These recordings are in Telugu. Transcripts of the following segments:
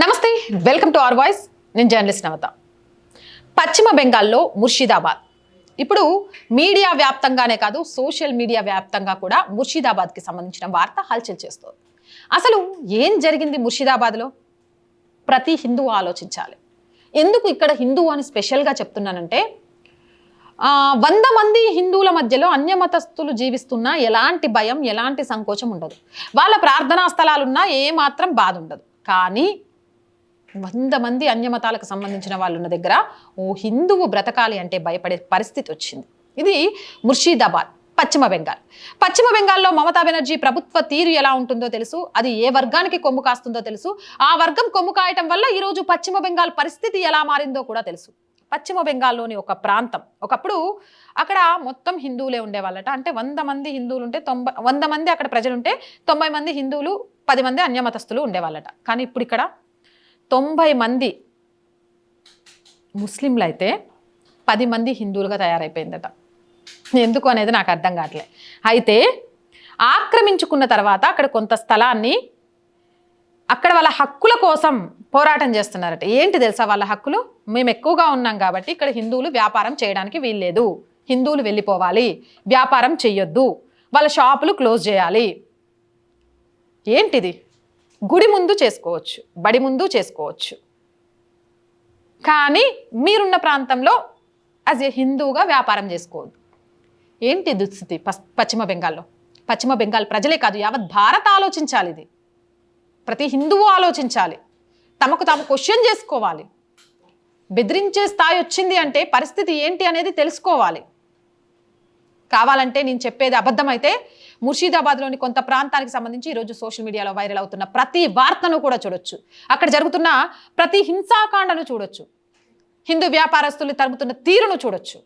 నమస్తే వెల్కమ్ టు అవర్ వాయిస్. నేను జర్నలిస్ట్ నవత. పశ్చిమ బెంగాల్లో ముర్షిదాబాద్. ఇప్పుడు మీడియా వ్యాప్తంగానే కాదు సోషల్ మీడియా వ్యాప్తంగా కూడా ముర్షిదాబాద్కి సంబంధించిన వార్త హల్చల్ చేస్తుంది. అసలు ఏం జరిగింది ముర్షిదాబాద్లో? ప్రతి హిందువు ఆలోచించాలి. ఎందుకు ఇక్కడ హిందువు అని స్పెషల్గా చెప్తున్నానంటే వంద మంది హిందువుల మధ్యలో అన్యమతస్థులు జీవిస్తున్నా ఎలాంటి భయం ఎలాంటి సంకోచం ఉండదు. వాళ్ళ ప్రార్థనా స్థలాలున్నా ఏమాత్రం బాధ ఉండదు. కానీ వంద మంది అన్యమతాలకు సంబంధించిన వాళ్ళు ఉన్న దగ్గర ఓ హిందువు బ్రతకాలి అంటే భయపడే పరిస్థితి వచ్చింది. ఇది ముర్షీదాబాద్ పశ్చిమ బెంగాల్. పశ్చిమ బెంగాల్లో మమతా బెనర్జీ ప్రభుత్వ తీరు ఎలా ఉంటుందో తెలుసు అది ఏ వర్గానికి కొమ్ము కాస్తుందో తెలుసు ఆ వర్గం కొమ్ము కాయటం వల్ల ఈరోజు పశ్చిమ బెంగాల్ పరిస్థితి ఎలా మారిందో కూడా తెలుసు. పశ్చిమ బెంగాల్లోని ఒక ప్రాంతం ఒకప్పుడు అక్కడ మొత్తం హిందువులే ఉండేవాళ్ళట. అంటే వంద మంది హిందువులు ఉంటే తొంభై వంద మంది అక్కడ ప్రజలుంటే తొంభై మంది హిందువులు పది మంది అన్యమతస్థులు ఉండేవాళ్ళట. కానీ ఇప్పుడు ఇక్కడ తొంభై మంది ముస్లింలు అయితే పది మంది హిందువులుగా తయారైపోయిందట. ఎందుకు అనేది నాకు అర్థం కావట్లే. అయితే ఆక్రమించుకున్న తర్వాత అక్కడ కొంత స్థలాన్ని అక్కడ వాళ్ళ హక్కుల కోసం పోరాటం చేస్తున్నారట. ఏంటి తెలుసా వాళ్ళ హక్కులు? మేము ఎక్కువగా ఉన్నాం కాబట్టి ఇక్కడ హిందువులు వ్యాపారం చేయడానికి వీల్లేదు. హిందువులు వెళ్ళిపోవాలి. వ్యాపారం చెయ్యొద్దు. వాళ్ళ షాపులు క్లోజ్ చేయాలి. ఏంటిది? గుడి ముందు చేసుకోవచ్చు బడి ముందు చేసుకోవచ్చు. కానీ మీరున్న ప్రాంతంలో యాజ్ ఏ హిందువుగా వ్యాపారం చేసుకోవద్దు. ఏంటి దుస్థితి పశ్చిమ బెంగాల్లో? పశ్చిమ బెంగాల్ ప్రజలే కాదు యావత్ భారత్ ఆలోచించాలి ఇది. ప్రతి హిందువు ఆలోచించాలి. తమకు తాము క్వశ్చన్ చేసుకోవాలి. బెదిరించే స్థాయి వచ్చింది అంటే పరిస్థితి ఏంటి అనేది తెలుసుకోవాలి. కావాలంటే నేను చెప్పేది అబద్ధమైతే ముర్షిదాబాద్లోని కొంత ప్రాంతానికి సంబంధించి ఈరోజు సోషల్ మీడియాలో వైరల్ అవుతున్న ప్రతి వార్తను కూడా చూడొచ్చు. అక్కడ జరుగుతున్న ప్రతి హింసాకాండను చూడొచ్చు. హిందూ వ్యాపారస్తులు తరుముతున్న తీరును చూడొచ్చు.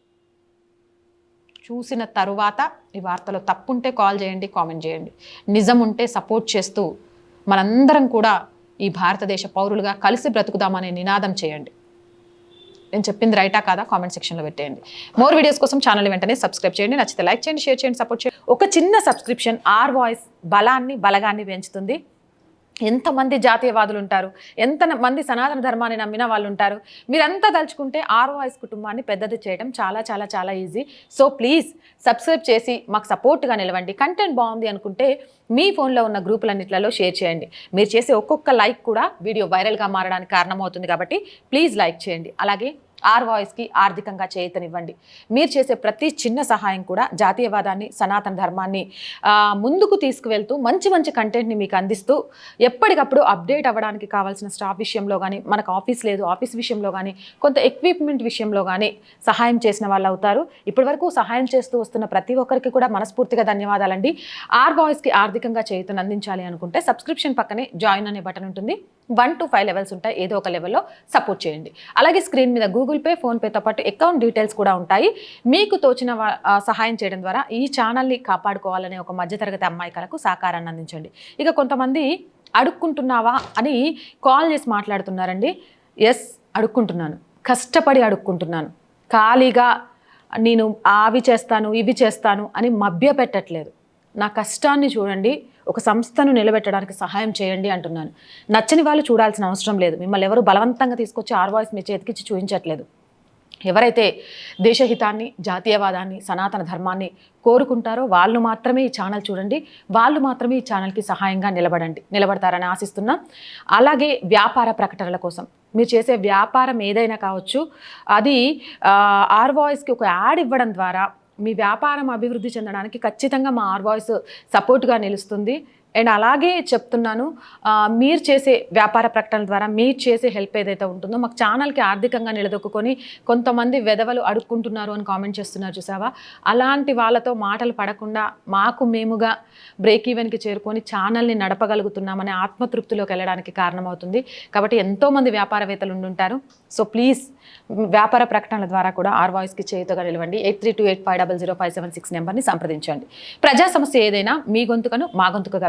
చూసిన తరువాత ఈ వార్తలో తప్పుంటే కాల్ చేయండి కామెంట్ చేయండి. నిజం ఉంటే సపోర్ట్ చేస్తూ మనందరం కూడా ఈ భారతదేశ పౌరులుగా కలిసి బ్రతుకుదామనే నినాదం చేయండి. నేను చెప్పింది రైటా కాదా? కామెంట్ సెక్షన్లో పెట్టేయండి. మోర్ వీడియోస్ కోసం ఛానల్ వెంటనే సబ్స్క్రైబ్ చేయండి నచ్చితే లైక్ చేయండి షేర్ చేయండి సపోర్ట్ చేయండి. ఒక చిన్న సబ్స్క్రిప్షన్ ఆర్ వాయిస్ బలాన్ని బలగాన్ని పెంచుతుంది. ఎంతమంది జాతీయవాదులు ఉంటారు ఎంత మంది సనాతన ధర్మాన్ని నమ్మిన వాళ్ళు ఉంటారు మీరంతా తలుచుకుంటే ఆర్ వాయిస్ కుటుంబాన్ని పెద్దది చేయడం చాలా చాలా చాలా ఈజీ. సో ప్లీజ్ సబ్స్క్రైబ్ చేసి మాకు సపోర్ట్గా నిలవండి. కంటెంట్ బాగుంది అనుకుంటే మీ ఫోన్లో ఉన్న గ్రూపులన్నింటిలో షేర్ చేయండి. మీరు చేసే ఒక్కొక్క లైక్ కూడా వీడియో వైరల్గా మారడానికి కారణమవుతుంది కాబట్టి ప్లీజ్ లైక్ చేయండి. అలాగే ఆర్ వాయిస్కి ఆర్థికంగా చేతనివ్వండి. మీరు చేసే ప్రతి చిన్న సహాయం కూడా జాతీయవాదాన్ని సనాతన ధర్మాన్ని ముందుకు తీసుకువెళ్తూ మంచి మంచి కంటెంట్ని మీకు అందిస్తూ ఎప్పటికప్పుడు అప్డేట్ అవ్వడానికి కావాల్సిన స్టాఫ్ విషయంలో కానీ మనకు ఆఫీస్ లేదు ఆఫీస్ విషయంలో కానీ కొంత ఎక్విప్మెంట్ విషయంలో కానీ సహాయం చేసిన వాళ్ళు అవుతారు. ఇప్పటివరకు సహాయం చేస్తూ వస్తున్న ప్రతి ఒక్కరికి కూడా మనస్ఫూర్తిగా ధన్యవాదాలండి. ఆర్ వాయిస్కి ఆర్థికంగా చేయుతను అందించాలి అనుకుంటే సబ్స్క్రిప్షన్ పక్కనే జాయిన్ అనే బటన్ ఉంటుంది. వన్ టు ఫైవ్ లెవెల్స్ ఉంటాయి. ఏదో ఒక లెవెల్లో సపోర్ట్ చేయండి. అలాగే స్క్రీన్ మీద గూగుల్ పే ఫోన్పేతో పాటు అకౌంట్ డీటెయిల్స్ కూడా ఉంటాయి. మీకు తోచిన సహాయం చేయడం ద్వారా ఈ ఛానల్ని కాపాడుకోవాలనే ఒక మధ్యతరగతి అమ్మాయికలకు సహకారాన్ని అందించండి. ఇక కొంతమంది అడుక్కుంటున్నావా అని కాల్ చేసి మాట్లాడుతున్నారండి. ఎస్ అడుక్కుంటున్నాను. కష్టపడి అడుక్కుంటున్నాను. ఖాళీగా నేను అవి చేస్తాను ఇవి చేస్తాను అని మభ్య పెట్టట్లేదు నా కష్టాన్ని చూడండి. ఒక సంస్థను నిలబెట్టడానికి సహాయం చేయండి అంటున్నాను. నచ్చని వాళ్ళు చూడాల్సిన అవసరం లేదు. మిమ్మల్ని ఎవరు బలవంతంగా తీసుకొచ్చి ఆర్ వాయిస్ మీ చేతికిచ్చి చూపించట్లేదు. ఎవరైతే దేశహితాన్ని జాతీయవాదాన్ని సనాతన ధర్మాన్ని కోరుకుంటారో వాళ్ళు మాత్రమే ఈ ఛానల్ చూడండి. వాళ్ళు మాత్రమే ఈ ఛానల్కి సహాయంగా నిలబడండి. నిలబడతారని ఆశిస్తున్నా. అలాగే వ్యాపార ప్రకటనల కోసం. మీరు చేసే వ్యాపారం ఏదైనా కావచ్చు. అది ఆ, ఆర్ వాయిస్కి ఒక యాడ్ ఇవ్వడం ద్వారా మీ వ్యాపారం అభివృద్ధి చెందడానికి ఖచ్చితంగా మా ఆర్ వాయిస్ సపోర్ట్గా నిలుస్తుంది. అండ్ అలాగే చెప్తున్నాను మీరు చేసే వ్యాపార ప్రకటనల ద్వారా మీరు చేసే హెల్ప్ ఏదైతే ఉంటుందో మాకు ఛానల్కి ఆర్థికంగా నిలదొక్కుని కొంతమంది వెధవలు అడుక్కుంటున్నారు అని కామెంట్ చేస్తున్నారు చూసావా? అలాంటి వాళ్ళతో మాటలు పడకుండా మాకు మేముగా బ్రేక్ ఈవెన్కి చేరుకొని ఛానల్ని నడపగలుగుతున్నామనే ఆత్మతృప్తిలోకి వెళ్ళడానికి కారణమవుతుంది. కాబట్టి ఎంతోమంది వ్యాపారవేత్తలు ఉండుంటారు. సో ప్లీజ్ వ్యాపార ప్రకటనల ద్వారా కూడా ఆర్ వాయిస్కి చేయుతగా నిలవండి. Eight three two eight five double zero five seven six నెంబర్ని సంప్రదించండి. ప్రజా సమస్య ఏదైనా మీ గొంతుకను మా గొంతుకగా